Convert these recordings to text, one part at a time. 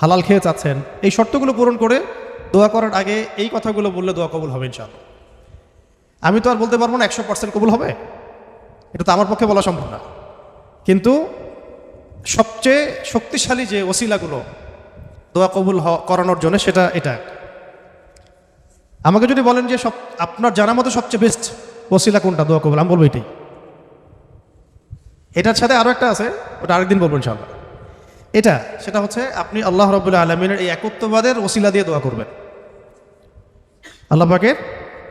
হালাল খেয়ে চাচ্ছেন এই শর্তগুলো পূরণ করে দোয়া করার আগে এই কথাগুলো বললে দোয়া কবুল হবে ইনশাল্লাহ আমি তো আর বলতে পারব না একশো পার্সেন্ট কবুল হবে। এটা তো আমার পক্ষে বলা সম্ভব না। কিন্তু সবচেয়ে শক্তিশালী যে ওসিলাগুলো দোয়া কবুল করানোর জন্য সেটা এটা। আমাকে যদি বলেন যে সব আপনার জানা মতো সবচেয়ে বেস্ট ওসিলা কোনটা, দোয়া কবুল, আমি বলব এটাই। এটার সাথে আরও একটা আছে, ওটা আরেকদিন বলব ইনশাল্লাহ এটা সেটা হচ্ছে আপনি আল্লাহ রবুল্লা আলমিনের এই একত্ববাদের ওসিলা দিয়ে দোয়া করবেন। আল্লাহ পাকের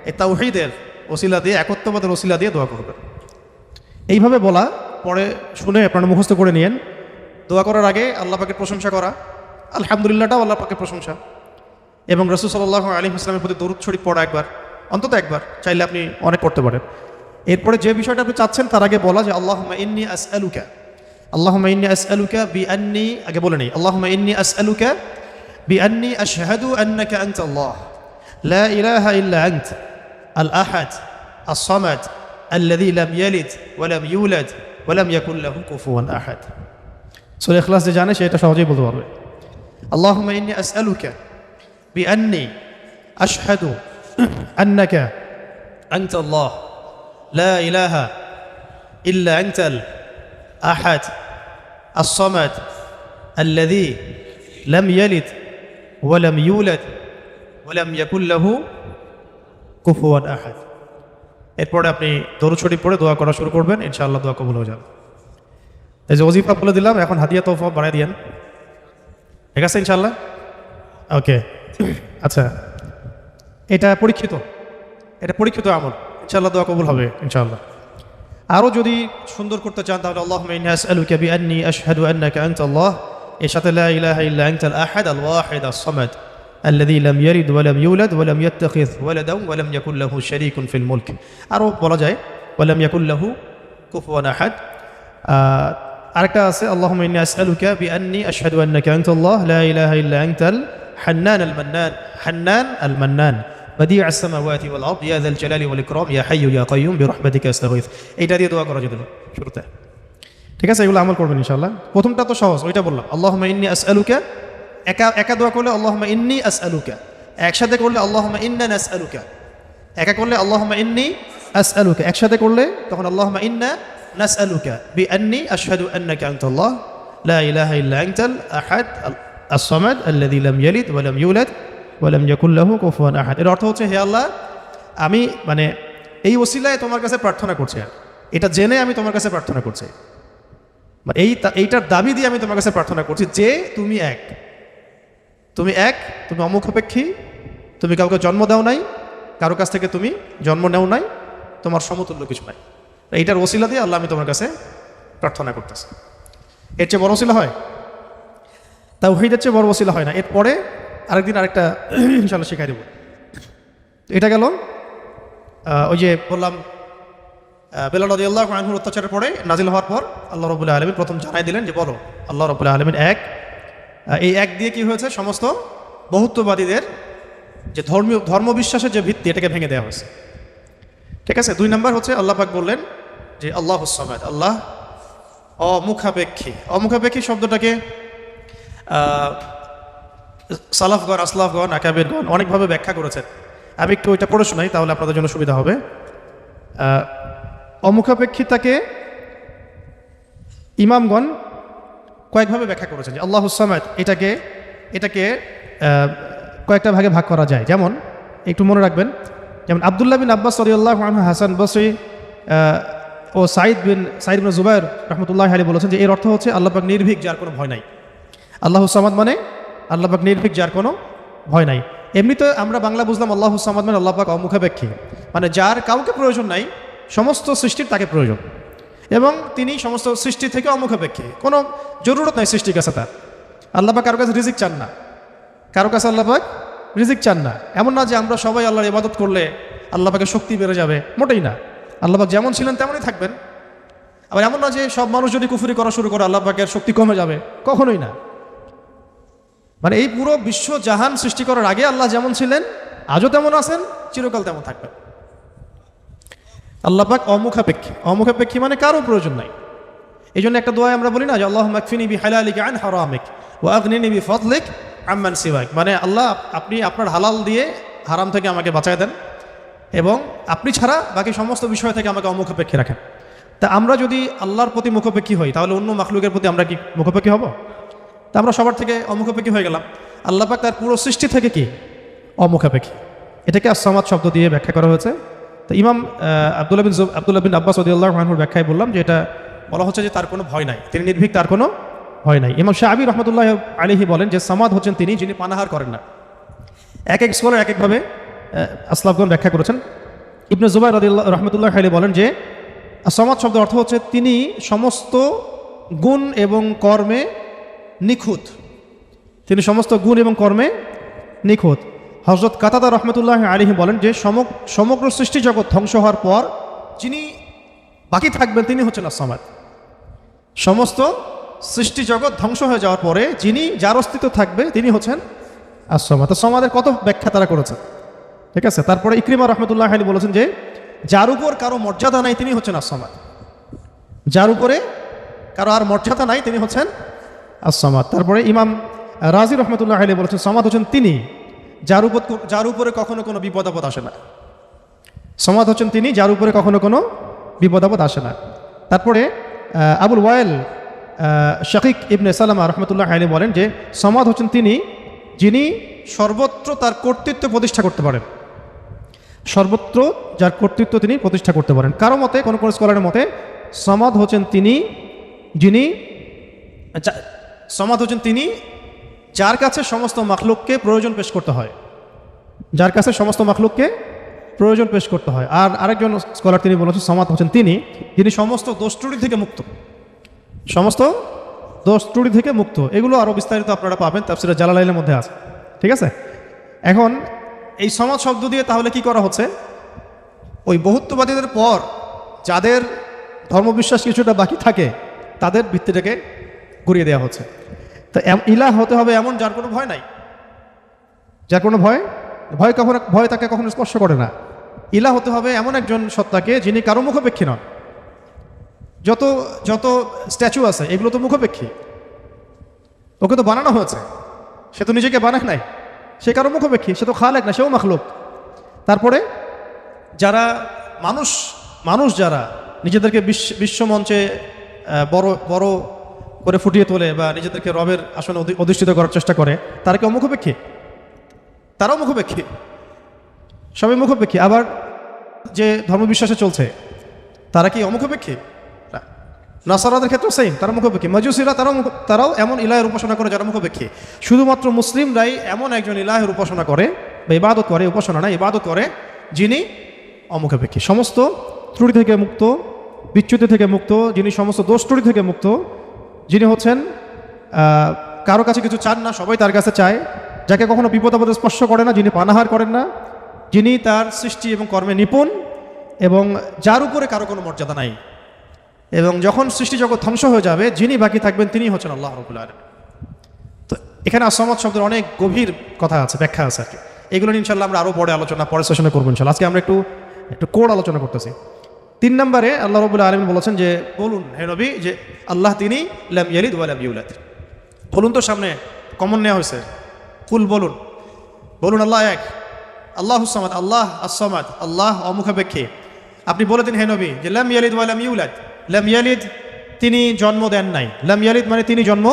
এই তাওহিদের ওসিলা দিয়ে একত্ববাদের ওসিলা দিয়ে দোয়া করবেন। এইভাবে বলা পরে শুনে আপনারা মুখস্থ করে নিয়েন। দোয়া করার আগে আল্লাহ পাকের প্রশংসা করা। আলহামদুলিল্লাহটাও আল্লাহ পাকের প্রশংসা। এবং রসুল সাল্লাহ আলী ইসলামের প্রতি দরুদ শরীফ পড়া একবার অন্তত একবার চাইলে আপনি অনেক করতে পারেন। এরপরে যে বিষয়টা আপনি চাচ্ছেন তার আগে বলা যে আল্লাহ ইন্নি আস আলুকা আল্লাহ ইন্নি আস আলুকা বি আন্নি আগে বলে নেই আল্লাহ ইন্নি আস আলুকা বি আন্নি আশহাদু আন্নাকা আনতা আল্লাহ لا إله إلا أنت الأحد الصمد الذي لم يلد ولم يولد ولم يكن له كفوا أحد سورة إخلاص যে জানে সেটা সহজেই বলতে পারবে اللهم إني أسألك بأني أشهد أنك أنت الله لا إله إلا أنت আহাদ আসমাদ আল্লাদি লম ইয়ালিদ ওয়ালাম ইউলাদ ওয়ালাম ইয়াকুল্লাহু কুফুয়ান আহাদ এরপরে আপনি দরুছড়ি পড়ে দোয়া করা শুরু করবেন, ইনশাআল্লাহ দোয়া কবুল হয়ে যাবে। এই যে অজিফা বলে দিলাম, এখন হাদিয়া তোফা বানাই দিয়েন। ঠিক আছে ইনশাল্লাহ ওকে। আচ্ছা এটা পরীক্ষিত। এটা পরীক্ষিত আমল। ইনশাল্লাহ দোয়া কবুল হবে ইনশাল্লাহ আরও যদি সুন্দর করতে চান তাহলে আল্লাহ আলুকা বি আন্নি আশহাদু আন্নাকা আনতা আল্লাহ এর সাথে লা ইলাহা ইল্লা আনতাল আহাদ আল ওয়াহিদ আস সামাদ الذي لم يلد ولم يولد ولم يتخذ ولدا ولم يكن له شريك في الملك আরও বলা যায় ولم يكن له كفوا احد আহ, আরেকটা আছে اللهم اني اسالك باني اشهد انك انت الله لا اله الا انت الحنان المنان حنان المنان بديع السماوات والارض يا ذا الجلال والاكرام يا حي يا قيوم برحمتك استغيث এইটা দিয়ে দোয়া করা যেত শুরুতে ঠিক আছে এগুলো আমল করবেন ইনশাল্লাহ প্রথমটা তো সহজ ওইটা বললাম আল্লাহ ইন্নি আস আলুকা একা একা দোয়া করলে আল্লাহ ইন্নি আস আলুকা একসাথে করলে আল্লাহ ইন্না নাস আলুকা একা করলে আল্লাহ ইন্নি আস আলুকা একসাথে করলে তখন আল্লাহ ইন্না নাস আলুকা বি আন্নি আশহাদু আন্নাকা আনতাল্লাহ লা ইলাহা ইল্লা আনতাল আহাদ الصمد الذي لم يلد ولم يولد ওয়ালাম ইয়াকুল্লাহ কুফুয়ান আহাদ। এর অর্থ হচ্ছে, হে আল্লাহ, আমি মানে এই ওসিলায় তোমার কাছে প্রার্থনা করছি। আর এটা জেনে আমি তোমার কাছে প্রার্থনা করছি। মানে এই এইটার দাবি দিয়ে আমি তোমার কাছে প্রার্থনা করছি যে তুমি এক। তুমি এক, তুমি অমুখাপেক্ষী তুমি কাউকে জন্ম দাও নাই, কারও কাছ থেকে তুমি জন্ম নেও নাই, তোমার সমতুল্য কিছু নাই। এইটার ওসিলা দিয়ে আল্লাহ আমি তোমার কাছে প্রার্থনা করতেছি। এর চেয়ে বড় ওসিলা হয়? তাও হইদের চেয়ে বড় ওসিলা হয় না। এরপরে আরেকদিন আরেকটা ইনশাল্লাহ শেখাই দেব। এটা গেল ওই যে বললাম বেলাল আল্লাহ আনহুর অত্যাচারের পরে নাজিল হওয়ার পর আল্লাহ রবুল্লাহ আলমিন প্রথম জানাই দিলেন যে বলো, আল্লাহ রবুল্লাহ আলমিন এক এই এক দিয়ে কি হয়েছে? সমস্ত বহুত্ববাদীদের যে ধর্মীয়, ধর্মবিশ্বাসের যে ভিত্তি, এটাকে ভেঙে দেওয়া হয়েছে। ঠিক আছে? দুই নম্বর হচ্ছে আল্লাহ পাক বললেন যে আল্লাহ হুসামাদ আল্লাহ অমুখাপেক্ষী। অমুখাপেক্ষী শব্দটাকে সালাফগণ, আসলাফগণ, আকাবেরগণ অনেকভাবে ব্যাখ্যা করেছেন। আমি একটু ওইটা পড়ে শোনাই, তাহলে আপনাদের জন্য সুবিধা হবে। অমুখাপেক্ষিতাকে ইমামগণ কয়েকভাবে ব্যাখ্যা করেছেন যে আল্লাহ সামাদ, এটাকে এটাকে কয়েকটা ভাগে ভাগ করা যায়। যেমন, একটু মনে রাখবেন, যেমন আবদুল্লাহ বিন আব্বাস সরিয়াল্লাহ হাসান বসরি ও সাইদ বিন সাইদ বিন জুবাইর রহমতুল্লাহ আলী বলেছেন যে এর অর্থ হচ্ছে আল্লাহ পাক নির্ভীক, যার কোনো ভয় নাই। আল্লাহ সামাদ মানে আল্লাহ পাক নির্ভীক, যার কোনো ভয় নাই। এমনিতে আমরা বাংলা বুঝলাম আল্লাহ সামাদ মানে আল্লাপাক অমুখাপেক্ষী। মানে যার কাউকে প্রয়োজন নাই, সমস্ত সৃষ্টির তাকে প্রয়োজন। এবং তিনি সমস্ত সৃষ্টি থেকে অমুখাপেক্ষী। কোনো জরুরত নাই সৃষ্টির কাছে তার। আল্লাহ পাক কারও কাছে রিজিক চান না। কারও কাছে আল্লাহ পাক রিজিক চান না। এমন না যে আমরা সবাই আল্লাহর ইবাদত করলে আল্লাপাকে শক্তি বেড়ে যাবে, মোটেই না। আল্লাহ পাক যেমন ছিলেন তেমনই থাকবেন। আবার এমন না যে সব মানুষ যদি কুফুরি করা শুরু করে, আল্লাহ পাকের শক্তি কমে যাবে, কখনোই না। মানে এই পুরো বিশ্ব জাহান সৃষ্টি করার আগে আল্লাহ যেমন ছিলেন, আজও তেমন আছেন, চিরকাল তেমন থাকবেন। আল্লাহ পাক অমুখাপেক্ষী। অমুখাপেক্ষী মানে কারও প্রয়োজন নাই। এই জন্য একটা দোয়া আমরা বলি না যে আল্লাহ মাকফিনি বি হালালিক আন হারামিক ও আগ্নিনি বি ফদলিক আম্মান সিওয়াক। মানে আল্লাহ আপনি আপনার হালাল দিয়ে হারাম থেকে আমাকে বাঁচায় দেন এবং আপনি ছাড়া বাকি সমস্ত বিষয় থেকে আমাকে অমুখাপেক্ষী রাখেন। তা আমরা যদি আল্লাহর প্রতি মুখাপেক্ষী হই, তাহলে অন্য মাখলুকের প্রতি আমরা কি মুখাপেক্ষী হব? তা আমরা সবার থেকে অমুখাপেক্ষী হয়ে গেলাম। আল্লাহ পাক তার পুরো সৃষ্টি থেকে কি? অমুখাপেক্ষী। এটাকে আসামাদ শব্দ দিয়ে ব্যাখ্যা করা হয়েছে। তো ইমাম আহ, আব্দুল্লাহ বিন আব্দুল্লাহ বিন আব্বাস আল্লাহ রহমানুর ব্যাখ্যায় বললাম যে এটা বলা হচ্ছে যে তার কোনো ভয় নাই। তিনি নির্ভীক তার কোনো ভয় নাই। ইমাম শাহাবি রহমতুল্লাহ আলিহি বলেন যে সামাদ হচ্ছেন তিনি যিনি পানাহার করেন না। এক এক স্কলার এক একভাবে আহ, আসলাফগণ ব্যাখ্যা করেছেন। ইবনে জুবাই রদিল্লাহ রহমতুল্লাহ খালি বলেন যে সমাজ শব্দ অর্থ হচ্ছে তিনি সমস্ত গুণ এবং কর্মে নিখুঁত। তিনি সমস্ত গুণ এবং কর্মে নিখুঁত। হজরত কাতাদা রহমতুল্লাহ আলিহি বলেন যে, সমগ- সমগ্র সৃষ্টি জগৎ ধ্বংস হওয়ার পর যিনি বাকি থাকবেন, তিনি হচ্ছেন আসামাদ সমস্ত সৃষ্টি জগৎ ধ্বংস হয়ে যাওয়ার পরে যিনি যার অস্তিত্ব থাকবে, তিনি হচ্ছেন আসামাদ সমাদের কত ব্যাখ্যা তারা করেছেন ঠিক আছে? তারপরে ইক্রিমা রহমতুল্লাহ আলী বলেছেন যে, যার উপর কারও মর্যাদা নাই, তিনি হচ্ছেন আসামাদ যার উপরে কারও আর মর্যাদা নাই, তিনি হচ্ছেন আসামাদ তারপরে ইমাম রাজি রহমতুল্লাহ আলী বলেছেন, সমাদ হচ্ছেন তিনি, যার উপর যার উপরে কখনো কোনো বিপদ আপদ আসে না। সমাদ হচ্ছেন তিনি, যার উপরে কখনো কোনো বিপদ আপদ আসে না। তারপরে আবুল ওয়াইল শাকিক ইবনে সালামা রহমতুল্লাহ আলী বলেন যে, সমাদ হচ্ছেন তিনি, যিনি সর্বত্র তার কর্তৃত্ব প্রতিষ্ঠা করতে পারেন। সর্বত্র যার কর্তৃত্ব তিনি প্রতিষ্ঠা করতে পারেন। কারও মতে, কোনো কোনো স্কলারের মতে, সমাদ হচ্ছেন তিনি, যিনি যা- সমাদ হচ্ছেন তিনি, যার কাছে সমস্ত মাখলুককে প্রয়োজন পেশ করতে হয়। যার কাছে সমস্ত মাখলুককে প্রয়োজন পেশ করতে হয়। আর আরেকজন স্কলার তিনি বলেছেন সমাদ হচ্ছেন তিনি, যিনি সমস্ত দোষ থেকে মুক্ত। সমস্ত দোষ থেকে মুক্ত। এগুলো আরও বিস্তারিত আপনারা পাবেন, তাফসিরা জালালাইলের মধ্যে আছে। ঠিক আছে? এখন এই সমাজ শব্দ দিয়ে তাহলে কি করা হচ্ছে? ওই বহুত্ববাদীদের পর যাদের ধর্মবিশ্বাস কিছুটা বাকি থাকে, তাদের ভিত্তিটাকে ঘুরিয়ে দেওয়া হচ্ছে। তো ইলাহ হতে হবে এমন যার কোনো ভয় নাই। যার কোনো ভয়? ভয় কখনো, ভয় তাকে কখনো স্পর্শ করে না। ইলা হতে হবে এমন একজন সত্তাকে যিনি কারও মুখপেক্ষী নন। যত যত স্ট্যাচু আছে, এগুলো তো মুখপেক্ষী। ওকে তো বানানো হয়েছে। সে তো নিজেকে বানায় নাই। সে কারও মুখপেক্ষী, সে তো খালেক না, সেও মাখলুক। তারপরে যারা মানুষ মানুষ যারা, নিজেদেরকে বিশ্ব বিশ্বমঞ্চে বড় বড় করে ফুটিয়ে তোলে বা নিজেদেরকে রবের আসনে অধি- অধিষ্ঠিত করার চেষ্টা করে, তারা কি অমুখপেক্ষী? তারাও মুখপেক্ষী। সবাই মুখোপেক্ষী। আবার যে ধর্মবিশ্বাসে চলছে, তারা কি অমুখপেক্ষী। নাসারাদের ক্ষেত্রে সেম তারা মুখোপেক্ষী। মজুসিরা তারাও তারাও এমন ইলাহের উপাসনা করে যারা মুখোপেক্ষী। শুধুমাত্র মুসলিমরাই এমন একজন ইলাহের উপাসনা করে বা ইবাদত করে, উপাসনা না, ইবাদত করে, যিনি অমুখপেক্ষী। সমস্ত ত্রুটি থেকে মুক্ত, বিচ্যুতি থেকে মুক্ত, যিনি সমস্ত দোষ ত্রুটি থেকে মুক্ত যিনি হচ্ছেন কারও কাছে কিছু চান না, সবাই তার কাছে চায়। যাকে কখনো বিপদ আপদে স্পর্শ করে না, যিনি পানাহার করেন না, যিনি তার সৃষ্টি এবং কর্মে নিপুণ এবং যার উপরে কারও কোনো মর্যাদা নাই। এবং যখন সৃষ্টি জগৎ ধ্বংস হয়ে যাবে, যিনি বাকি থাকবেন তিনি হচ্ছেন আল্লাহ রবুল আলম তো এখানে আসামত শব্দের অনেক গভীর কথা আছে, ব্যাখ্যা আছে আর কি। এগুলো ইনশাল্লাহ আমরা আরও পরে আলোচনা পরের সেশনে করব ইনশাল্লাহ আজকে আমরা একটু একটু কোড আলোচনা করতেছি। তিন নম্বরে আল্লাহ রবুল্লা আলমিন বলেছেন যে বলুন হে নবী যে আল্লাহ তিনি লাম ইয়ালিদ ওয়ালাম ইউলাদ। বলুন তো সামনে কমন নেওয়া হয়েছে। ফুল বলুন। বলুন আল্লাহ এক আল্লাহ হুসামাদ আল্লাহ আসামাদ আল্লাহ অমুখাপেক্ষী। আপনি বলে দিন হে নবী যে লাম ইয়ালিদ ওয়ালাম ইউলাদ। লাম ইয়ালিদ তিনি জন্ম দেন নাই। লাম ইয়ালিদ মানে তিনি জন্ম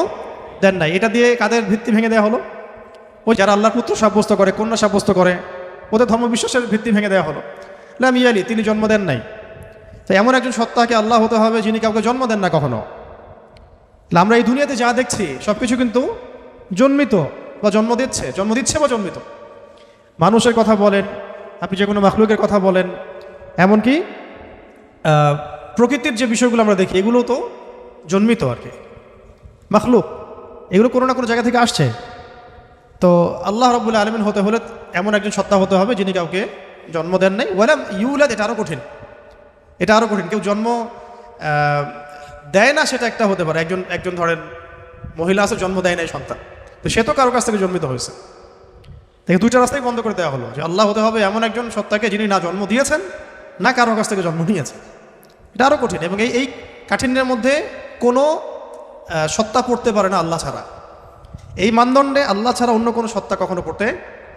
দেন নাই। এটা দিয়ে কাদের ভিত্তি ভেঙে দেওয়া হলো? ওই যারা আল্লাহর পুত্র সাব্যস্ত করে কন্যা সাব্যস্ত করে ওদের ধর্মবিশ্বাসের ভিত্তি ভেঙে দেওয়া হলো। লাম ইয়ালি তিনি জন্ম দেন নাই। তো এমন একজন সত্তাকে আল্লাহ হতে হবে যিনি কাউকে জন্ম দেন না কখনো। আমরা এই দুনিয়াতে যা দেখছি সব কিছু কিন্তু জন্মিত বা জন্ম দিচ্ছে জন্ম দিচ্ছে বা জন্মিত। মানুষের কথা বলেন, আপনি যে কোনো মাখলুকের কথা বলেন, এমনকি প্রকৃতির যে বিষয়গুলো আমরা দেখি এগুলো তো জন্মিত আর কি। মাখলুক, এগুলো কোনো না কোনো জায়গা থেকে আসছে। তো আল্লাহ রব্বুল আলমিন হতে হলে এমন একজন সত্তা হতে হবে যিনি কাউকে জন্ম দেন নাই। ওয়ালাম ইউলাদ, এটা আরও কঠিন। এটা আরও কঠিন। কেউ জন্ম দেয় না সেটা একটা হতে পারে। একজন একজন ধরেন মহিলা আছে, জন্ম দেয় নাই সন্তান। তো সে তো কারও কাছ থেকে জন্মিত হয়েছে। তাকে দুইটা রাস্তাই বন্ধ করে দেওয়া হলো, যে আল্লাহ হতে হবে এমন একজন সত্তাকে যিনি না জন্ম দিয়েছেন, না কারও কাছ থেকে জন্ম নিয়েছেন। এটা আরও কঠিন এবং এই এই কাঠিন্যের মধ্যে কোনো সত্তা পড়তে পারে না আল্লাহ ছাড়া। এই মানদণ্ডে আল্লাহ ছাড়া অন্য কোনো সত্তা কখনো পড়তে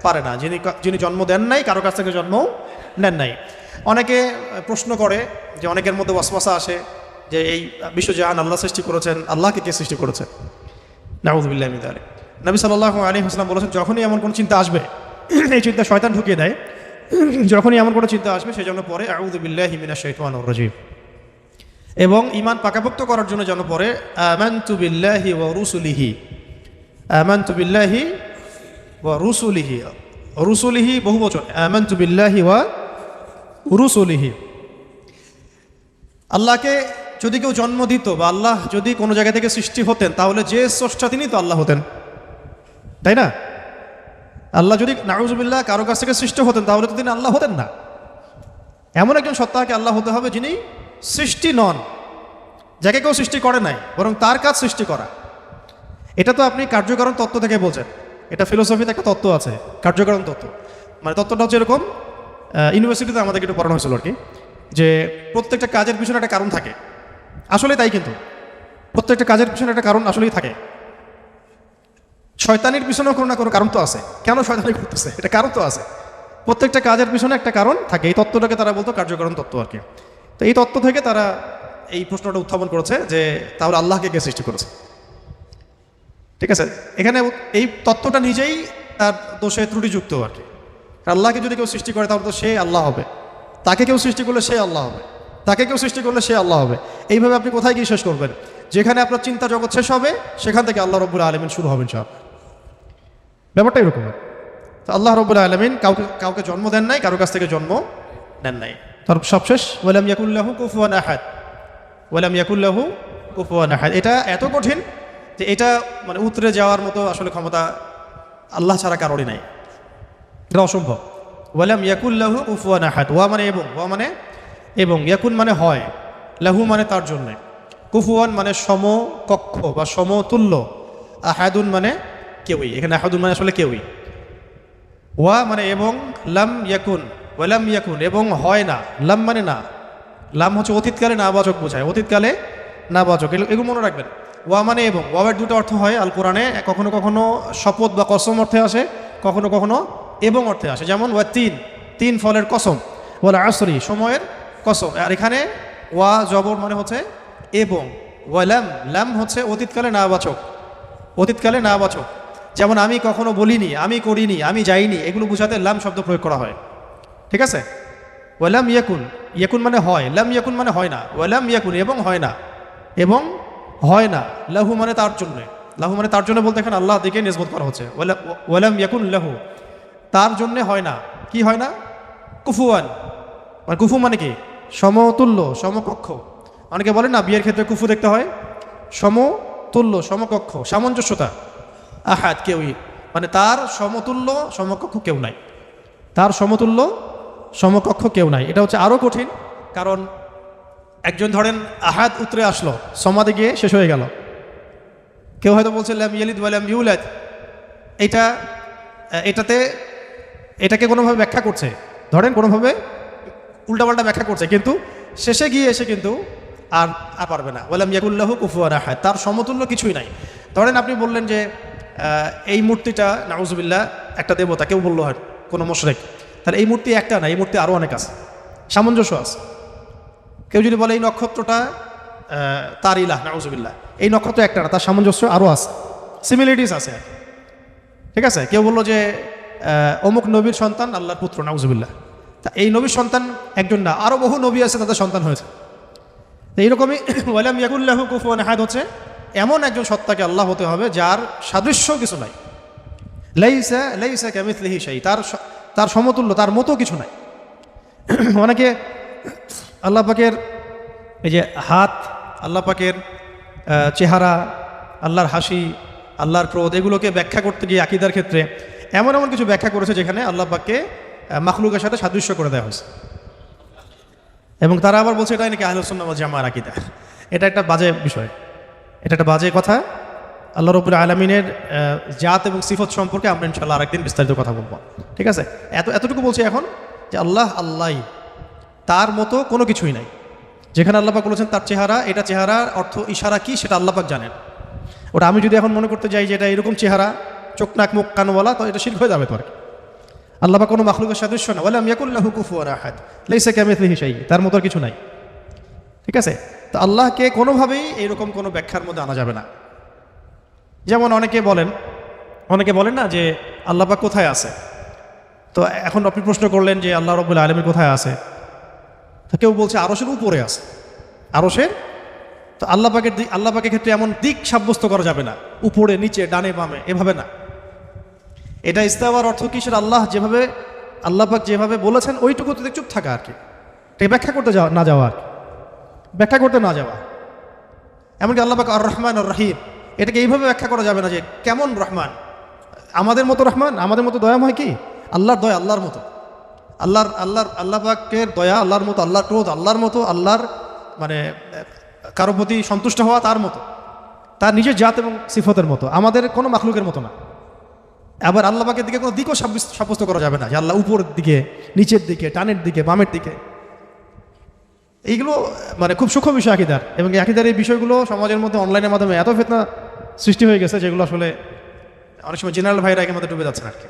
পারে না। যিনি যিনি জন্ম দেন নাই, কারও কাছ থেকে জন্ম নেন নাই। অনেকে প্রশ্ন করে যে অনেকের মধ্যে ওয়াসওয়াসা আসে যে এই বিশ্বজাহান আল্লাহ সৃষ্টি করেছেন, আল্লাহকে কে সৃষ্টি করেছেন নাউজুবিল্লাহ মিদালে নবী সাল্লাহ আলী হাসলাম বলেছেন, যখনই এমন কোনো চিন্তা আসবে, এই চিন্তা শয়তান ঢুকিয়ে দেয়। যখনই এমন কোনো চিন্তা আসবে, সেই জন্য পরে আউদুবিল্লাহ হিমিনা শৈতান রাজিব এবং ইমান পাকাপোক্ত করার জন্য যেন পরে, আমানতু বিল্লাহি ওয়া রুসুলিহি। আমানতু বিল্লাহি ওয়া রুসুলিহি। রুসুলিহি বহু বচন আমানতু বিল্লাহি ওয়া রুসুলিহি আল্লাহকে যদি কেউ জন্ম দিত বা আল্লাহ যদি কোনো জায়গা থেকে সৃষ্টি হতেন, তাহলে যে স্রষ্টা তিনি তো আল্লাহ হতেন। তাই না? আল্লাহ যদি নাউজুবিল্লাহ কারও কাছ থেকে সৃষ্টি হতেন, তাহলে তো তিনি আল্লাহ হতেন না। এমন একজন সত্তাকে আল্লাহ হতে হবে যিনি সৃষ্টি নন, যাকে কেউ সৃষ্টি করে নাই, বরং তার কাজ সৃষ্টি করা। এটা তো আপনি কার্যকরণ তত্ত্ব থেকে বলছেন। এটা ফিলোসফিতে একটা তত্ত্ব আছে, কার্যকরণ তত্ত্ব। মানে তত্ত্বটা হচ্ছে এরকম ইউনিভার্সিটিতে আমাদেরকে একটু পড়ানো হয়েছিল আর কি, যে প্রত্যেকটা কাজের পিছনে একটা কারণ থাকে। আসলে তাই কিন্তু। প্রত্যেকটা কাজের পিছনে একটা কারণ আসলেই থাকে। শয়তানির পিছনেও কোনো না কোনো কারণ তো আছে। কেন শয়তানি করতেছে? এটা কারণ তো আছে। প্রত্যেকটা কাজের পিছনে একটা কারণ থাকে। এই তত্ত্বটাকে তারা বলতো কার্যকরণ তত্ত্ব আর কি। তো এই তত্ত্ব থেকে তারা এই প্রশ্নটা উত্থাপন করেছে যে তাহলে আল্লাহকে কে সৃষ্টি করেছে? ঠিক আছে? এখানে এই তত্ত্বটা নিজেই তার দোষে ত্রুটিযুক্ত আর কি। আল্লাহকে যদি কেউ সৃষ্টি করে, তাহলে তো সে আল্লাহ হবে। তাকে কেউ সৃষ্টি করলে সে আল্লাহ হবে। তাকে কেউ সৃষ্টি করলে সে আল্লাহ হবে। এইভাবে আপনি কোথায় গিয়ে শেষ করবেন? যেখানে আপনার চিন্তা জগৎ শেষ হবে, সেখান থেকে আল্লাহ রব্বুল আলমিন শুরু হবেন সব ব্যাপারটা এরকম। আল্লাহ রব্বুল আলমিন কাউকে কাউকে জন্ম দেন নাই, কারও কাছ থেকে জন্ম নেন নাই। তার সবশেষ ওয়ালাম ইয়াকুল্লাহু কুফুয়ান আহাদ। ওয়ালাম ইয়াকুল্লাহু কুফুয়ান আহাদ। এটা এত কঠিন যে এটা মানে উতরে যাওয়ার মতো আসলে ক্ষমতা আল্লাহ ছাড়া কারোরই নাই। এটা অসম্ভব। ওয়ালাম ইয়াকুল্লাহু কুফুয়ান আহাদ। ওয়া মানে এবং, ওয়া মানে এবং, ইয়াকুন মানে হয়, লাহু মানে তার জন্যে। কুফুয়ান মানে সমকক্ষ বা সমতুল্য। আহাদুন মানে কেউই। এখানে আহাদুন মানে আসলে কেউই। ওয়া মানে এবং, লাম ইয়াকুন, ওয়ালাম ইয়াকুন, এবং হয় না। লাম মানে না। লাম হচ্ছে অতীতকালে নাবাচক বোঝায়। অতীতকালে নাবাচক। এগুলো মনে রাখবেন। ওয়া মানে এবং। ওয়াবের দুটো অর্থ হয় আল কোরআনে। কখনো কখনো শপথ বা কসম অর্থে আসে, কখনো কখনো এবং অর্থে আসে। যেমন, ওয়া তিন। তিন ফলের কসম। ওয়ালা আসরি, সময়ের কসম। আর এখানে ওয়া জবর মানে হচ্ছে এবং। ওয়ালাম লাম হচ্ছে অতীতকালে নাবাচক। অতীতকালে নাবাচক। যেমন, আমি কখনো বলিনি, আমি করিনি, আমি যাইনি, এগুলো বোঝাতে লাম শব্দ প্রয়োগ করা হয়। ঠিক আছে? ওয়ালাম ইয়াকুন। ইয়াকুন মানে হয়। লাম ইয়াকুন মানে হয় না। ওয়ালাম ইয়াকুন, এবং হয় না। এবং হয় না। লাহু মানে তার জন্যে। লাহু মানে তার জন্য বলতে এখানে আল্লাহ দিকে নিষ্পত করা হচ্ছে। ওয়ালা- ওয়ালাম ইয়াকুন লাহু। তার জন্যে হয় না। কি হয় না? কুফুয়ান। মানে কুফু মানে কি? সমতুল্য, সমকক্ষ। অনেকে বলে না, বিয়ের ক্ষেত্রে কুফু দেখতে হয়? সমতুল্য, সমকক্ষ, সামঞ্জস্যতা। আহাত কেউই। মানে তার সমতুল্য, সমকক্ষ কেউ নাই। তার সমতুল্য, সমকক্ষ কেউ নাই। এটা হচ্ছে আরও কঠিন, কারণ একজন ধরেন আহাত উতরে আসলো, সমাধে গিয়ে শেষ হয়ে গেল। কেউ হয়তো বলছে ল্যাম ইয়ালিদ ওয়ালাম ইউলাদ। এটা, এটাতে এটাকে কোনোভাবে ব্যাখ্যা করছে। ধরেন কোনোভাবে উল্টাপাল্টা ব্যাখ্যা করছে, কিন্তু শেষে গিয়ে এসে কিন্তু আর আর পারবে না। বললাম ইয়াকুল্লাহ কুফুয়ান আহাদ। তার সমতুল্য কিছুই নাই। ধরেন আপনি বললেন যে এই মূর্তিটা, নাউজুবিল্লাহ, একটা দেবতা, কেউ বলল হয়, কোনো মোশরেক। তাহলে এই মূর্তি একটা না, এই মূর্তি আরও অনেক আছে, সামঞ্জস্য আছে। কেউ যদি বলে এই নক্ষত্রটা তার ইলাহ, নাউজুবিল্লাহ, এই নক্ষত্র একটা না, তার সামঞ্জস্য আরও আছে। সিমিলারিটিস আছে। ঠিক আছে? কেউ বলল যে অমুক নবীর সন্তান, আল্লাহর পুত্র, নাউজুবিল্লাহ। তা এই নবীর সন্তান একজন না আরও বহু নবী আছে তাদের সন্তান হয়েছে। এইরকমই ওয়ালাম ইয়াকুল্লাহ কুফুয়ান আহাদ হচ্ছে, এমন একজন সত্তাকে আল্লাহ হতে হবে যার সাদৃশ্য কিছু নাই। লাইসা লাইসা ক্যামিথলিহি সেই তার তার সমতুল্য, তার মতো কিছু নাই। অনেকে আল্লাহ পাকের এই যে হাত, আল্লাহ পাকের চেহারা, আল্লাহর হাসি, আল্লাহর ক্রোধ, এগুলোকে ব্যাখ্যা করতে গিয়ে আকিদার ক্ষেত্রে এমন এমন কিছু ব্যাখ্যা করেছে যেখানে আল্লাহ পাককে মাখলুকের সাথে সাদৃশ্য করে দেওয়া হয়েছে। এবং তারা আবার বলছে এটা নাকি আহলুসুন্নাহ ওয়াল জামার আকিদা। এটা একটা বাজে বিষয়। এটা একটা বাজে কথা। আল্লাহ রবুল আলমিনের জাত এবং সিফত সম্পর্কে আমরা ইনশাল্লাহ আরেকদিন বিস্তারিত কথা বলব। ঠিক আছে? এত, এতটুকু বলছি এখন যে আল্লাহ আল্লাহ তার মতো কোনো কিছুই নাই। যেখানে আল্লাপাক বলেছেন, তার চেহারা, এটা চেহারার অর্থ ইশারা কি সেটা আল্লাপাক জানেন। ওটা আমি যদি এখন মনে করতে যাই যে এটা এরকম চেহারা চোখ নাক মুখ কানওয়ালা তো এটা শিল্প হয়ে যাবে তো আর কি আল্লাপাক কোনো মাখলুকের সাদৃশ্য না। বলে আমি ইয়াকুল্লাহু কুফুয়ান আহাদ। লাইসা কামিথলিহি শাই তার মতো কিছু নাই। ঠিক আছে? তো আল্লাহকে কোনোভাবেই এরকম কোনো ব্যাখ্যার মধ্যে আনা যাবে না। যেমন অনেকে বলেন অনেকে বলেন না যে আল্লাপাক কোথায় আছে? তো এখন আপনি প্রশ্ন করলেন যে আল্লাহ রবুল্লা আলমী কোথায় আছে? তো কেউ বলছে আরসের উপরে আছে। আরসের তো আল্লাহ পাকের আল্লাহ পাকের ক্ষেত্রে এমন দিক সাব্যস্ত করা যাবে না। উপরে, নিচে, ডানে, বামে, এভাবে না। এটা ইস্তাবার অর্থ কি? সেটা আল্লাহ যেভাবে, আল্লাহ পাক যেভাবে বলেছেন, ওইটুকু ওইটুকুতে চুপ থাকা আর কি। এটা ব্যাখ্যা করতে যাওয়া, না যাওয়া আর ব্যাখ্যা করতে না যাওয়া। এমনকি আল্লাহ পাক আর রহমান আর রহিম এটাকে এইভাবে ব্যাখ্যা করা যাবে না যে কেমন রহমান। আমাদের মতো রহমান, আমাদের মতো দয়াময় কি? আল্লাহর দয়া, আল্লাহর মতো। আল্লাহর আল্লাহর, আল্লাহ পাকের দয়া আল্লাহর মতো, আল্লাহর ক্রোধ আল্লাহর মতো, আল্লাহর মানে কারও প্রতি সন্তুষ্ট হওয়া তার মতো। তার নিজের জাত এবং সিফতের মতো। আমাদের কোনো মাখলুকের মতো না। আবার আল্লাহ পাকের দিকে কোনো দিকও সাব্যস্ত করা যাবে না। যে আল্লাহ উপরের দিকে, নিচের দিকে টানের দিকে, বামের দিকে। এইগুলো মানে খুব সূক্ষ্ম বিষয় আকিদার। এবং আকিদার এই বিষয়গুলো সমাজের মধ্যে অনলাইনের মাধ্যমে এত ফেতনা সৃষ্টি হয়ে গেছে যেগুলো আসলে অনেক সময় জেনারেল ভাইরা একের মধ্যে ডুবে যাচ্ছে আর কি।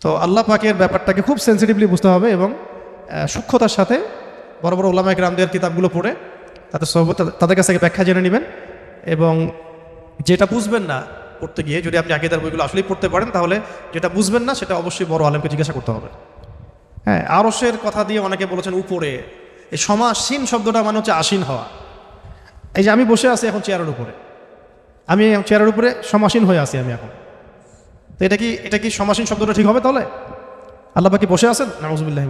তো আল্লাহ পাকের ব্যাপারটাকে খুব সেন্সিটিভলি বুঝতে হবে এবং সূক্ষ্মতার সাথে বড় বড় ওলামা একরামদের কিতাবগুলো পড়ে তাদের সহবত তাদের কাছ থেকে ব্যাখ্যা জেনে নেবেন। এবং যেটা বুঝবেন না পড়তে গিয়ে যদি আপনি আকিদার বইগুলো আসলেই পড়তে পারেন, তাহলে যেটা বুঝবেন না, সেটা অবশ্যই বড় আলেমকে জিজ্ঞাসা করতে হবে। হ্যাঁ আরসের কথা দিয়ে অনেকে বলেছেন উপরে। এই সমাসীন শব্দটা মানে হচ্ছে আসীন হওয়া। এই যে আমি বসে আছি এখন চেয়ারের উপরে। আমি চেয়ারের উপরে সমাসীন হয়ে আছি আমি এখন। তো এটা কি এটা কি সমাসীন শব্দটা ঠিক হবে তাহলে? আল্লাহ কি বসে আছেন? নাউজুবিল্লাহ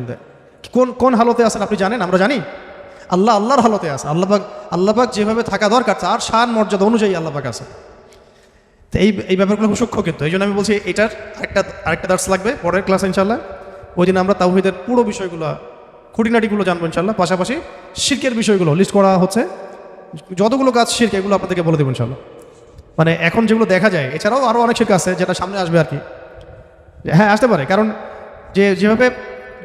কোন কোন হালতে আছেন আপনি জানেন? আমরা জানি। আল্লাহ, আল্লাহর হালতে আছে। আল্লাহবাক আল্লাহবাক যেভাবে থাকা দরকার, তার শান মর্যাদা অনুযায়ী আল্লাহবাক আছে তো এই এই ব্যাপারগুলো খুব সূক্ষ্ম কিন্তু। এই জন্য আমি বলছি এটার আরেকটা আরেকটা দার্স লাগবে পরের ক্লাস ইনশাল্লাহ ওই দিন আমরা তাওহিদের পুরো বিষয়গুলো, খুঁটিনাটিগুলো জানব ইনশাল্লাহ পাশাপাশি শির্কের বিষয়গুলো লিস্ট করা হচ্ছে। যতগুলো কাজ শির্ক, এগুলো আপনাদেরকে বলে দেবো ইনশাল্লাহ মানে এখন যেগুলো দেখা যায়, এছাড়াও আরও অনেক শির্ক আছে যেটা সামনে আসবে আর কি হ্যাঁ আসতে পারে। কারণ যে, যেভাবে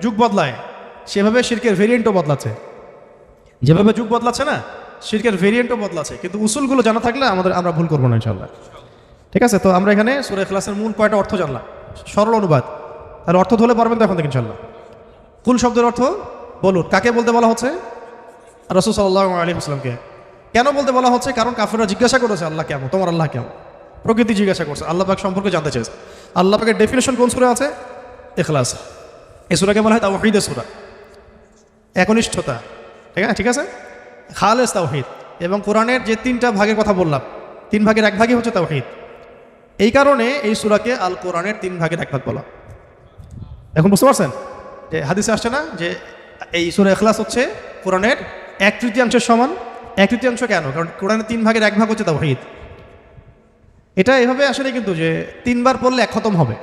যুগ বদলায়, সেভাবে শির্কের ভেরিয়েন্টও বদলাচ্ছে। যেভাবে যুগ বদলাচ্ছে না, শির্কের ভেরিয়েন্টও বদলাচ্ছে। কিন্তু উসুলগুলো জানা থাকলে আমাদের, আমরা ভুল করব না ইনশাল্লাহ ঠিক আছে? তো আমরা এখানে সুরে ক্লাসের মূল কয়টা অর্থ জানলাম। সরল অনুবাদ। তাহলে অর্থ ধরে পারবেন তো এখন থেকে ইনশাল্লাহ কুল শব্দের অর্থ? বলুন, কাকে বলতে বলা হচ্ছে? রসুল সাল্লাহ আলী আসলামকে কেন বলতে বলা হচ্ছে? কারণ কাফেররা জিজ্ঞাসা করেছে, আল্লাহ কেমন? তোমার আল্লাহ কেমন? প্রকৃতি জিজ্ঞাসা করছে, আল্লাহ পাক সম্পর্কে জানতে চেয়েছে। আল্লাহ পাকের ডেফিনেশন কোন সুরে আছে? এখলাস এই সুরাকে বলা হয় তাওহিদের সুরা। একনিষ্ঠতা। ঠিক আছে? ঠিক আছে? খালেস তাওহিদ। এবং কোরআনের যে তিনটা ভাগের কথা বললাম, তিন ভাগের এক ভাগই হচ্ছে তাওহিদ। এই কারণে এই সুরাকে আল কোরআনের তিন ভাগের এক ভাগ বলা। এখন বুঝতে পারছেন? যে হাদিসে আসছে না যে এই সুরা এখলাস হচ্ছে কোরআনের এক তৃতীয়াংশের সমান। এক তৃতীয়াংশ কেন? কারণ কোরআনের তিন ভাগের এক ভাগ হচ্ছে তাওহিদ। এটা এভাবে আসলে কিন্তু যে তিনবার পড়লে এক খতম হবে।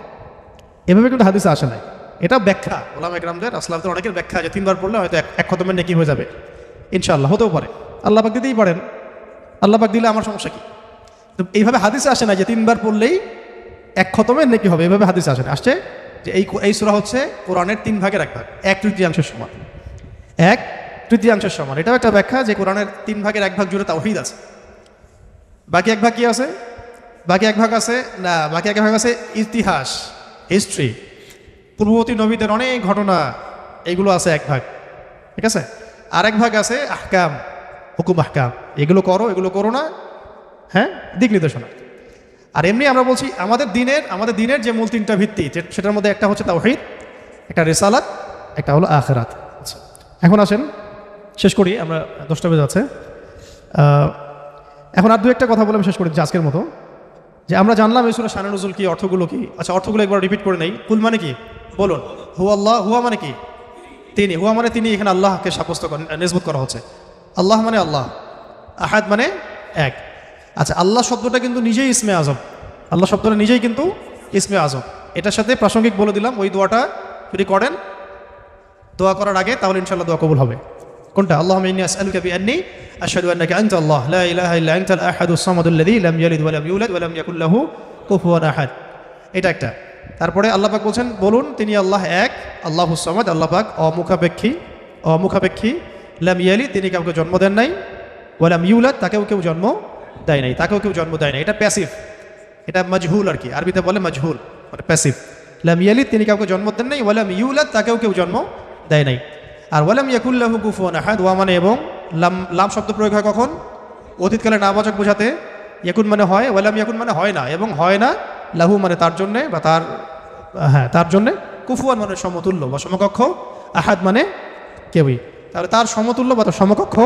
এভাবে কিন্তু হাদিসে আসে নাই। এটা ব্যাখ্যা। ওলাম একরামদের আসলামদের অনেকের ব্যাখ্যা যে তিনবার পড়লে হয়তো এক এক খতমের নেকি হয়ে যাবে। ইনশাআল্লাহ, হতেও পারে। আল্লাহ পাক দিতেই পারেন। আল্লাহ পাক দিলে আমার সমস্যা কি? তো এইভাবে হাদিসে আসে না যে তিনবার পড়লেই এক খতমের নেকি হবে? এইভাবে হাদিসে আসে না। আসছে যে এই এই সুরা হচ্ছে কোরআনের তিন ভাগের এক ভাগ, এক তৃতীয়াংশের সমান। এক তৃতীয়াংশের সমান। এটাও একটা ব্যাখ্যা যে কোরআনের তিন ভাগের এক ভাগ জুড়ে তা তাওহিদ আছে। বাকি এক ভাগ কি আছে? বাকি এক ভাগ আছে? না, বাকি এক ভাগ আছে ইতিহাস হিস্ট্রি পূর্ববর্তী নবীদের অনেক ঘটনা, এগুলো আছে এক ভাগ। ঠিক আছে? আর এক ভাগ আছে আহকাম, হুকুম আহকাম। এগুলো করো এগুলো করো না হ্যাঁ? দিক নির্দেশনা। আর এমনি আমরা বলছি আমাদের দিনের আমাদের দিনের যে মূল তিনটা ভিত্তি সেটার মধ্যে একটা হচ্ছে তাওহিদ, একটা রেসালাত, একটা হলো আখেরাত। আচ্ছা এখন আসেন, শেষ করি, আমরা দশটা বেজে আছে এখন আর দু একটা কথা বলে আমি শেষ করি আজকের মতো। যে আমরা জানলাম এই সুরা নজুল কি, অর্থগুলো কি? আচ্ছা অর্থগুলো একবার রিপিট করে নেই। কুল মানে কি? বলুন। হু আল্লাহ হুয়া মানে কি? তিনি, হুয়া মানে তিনি এখানে আল্লাহকে সাব্যস্ত করেন নিজবুত করা হচ্ছে। আল্লাহ মানে আল্লাহ। আহাদ মানে এক। আচ্ছা আল্লাহ শব্দটা কিন্তু নিজেই ইসমে আজম। আল্লাহ শব্দটা নিজেই কিন্তু ইসমে আজম। এটার সাথে প্রাসঙ্গিক বলে দিলাম, ওই দোয়াটা যদি করেন, দোয়া করার আগে, তাহলে ইনশাল্লাহ দোয়া কবুল হবে। কোনটা? আল্লাহ ইন্নী আসআলুকা বিআন্নী, আশহাদু আন্নাকা আনতা আল্লাহ, লা ইলাহা ইল্লা আনতাল আহাদুস সামাদুল লাযী লাম ইয়ালিদ ওয়া লাম আহাদ। এটা একটা। তারপরে আল্লাহ পাক বলছেন, বলুন, তিনি আল্লাহ এক আল্লাহুস সামাদ আল্লাহ পাক অমুখাপেক্ষী অমুখাপেক্ষী। লাম ইয়ালিদ, তিনি কাউকে জন্ম দেন নাই। ওয়া লাম ইউলাদ, তাকেও কেউ জন্ম দেয় নাই, তাকেও কেউ জন্ম দেয় নাই। এটা প্যাসিভ এটা মজহুল আর কি। আরবিতে বলে মজহুল মানে প্যাসিভ লাম ইয়ালিদ তিনি কাউকে জন্ম দেন নাই। ওয়ালাম ইউলাদ তাকেও কেউ জন্ম দেয় নাই। আর ওয়ালাম ইয়াকুল্লাহু কুফুয়ান আহাদ, ওয়া মানে এবং লাম লাম শব্দ প্রয়োগ হয় কখন? অতীতকালে নাবাচক বোঝাতে। ইয়াকুন মানে হয়, ওয়ালাম ইয়াকুন মানে হয় না। এবং হয় না, লাহু মানে তার জন্যে বা তার হ্যাঁ তার জন্যে কুফুয়ান মানে সমতুল্য বা সমকক্ষ। আহাদ মানে কেউই। তাহলে তার সমতুল্য বা তার সমকক্ষ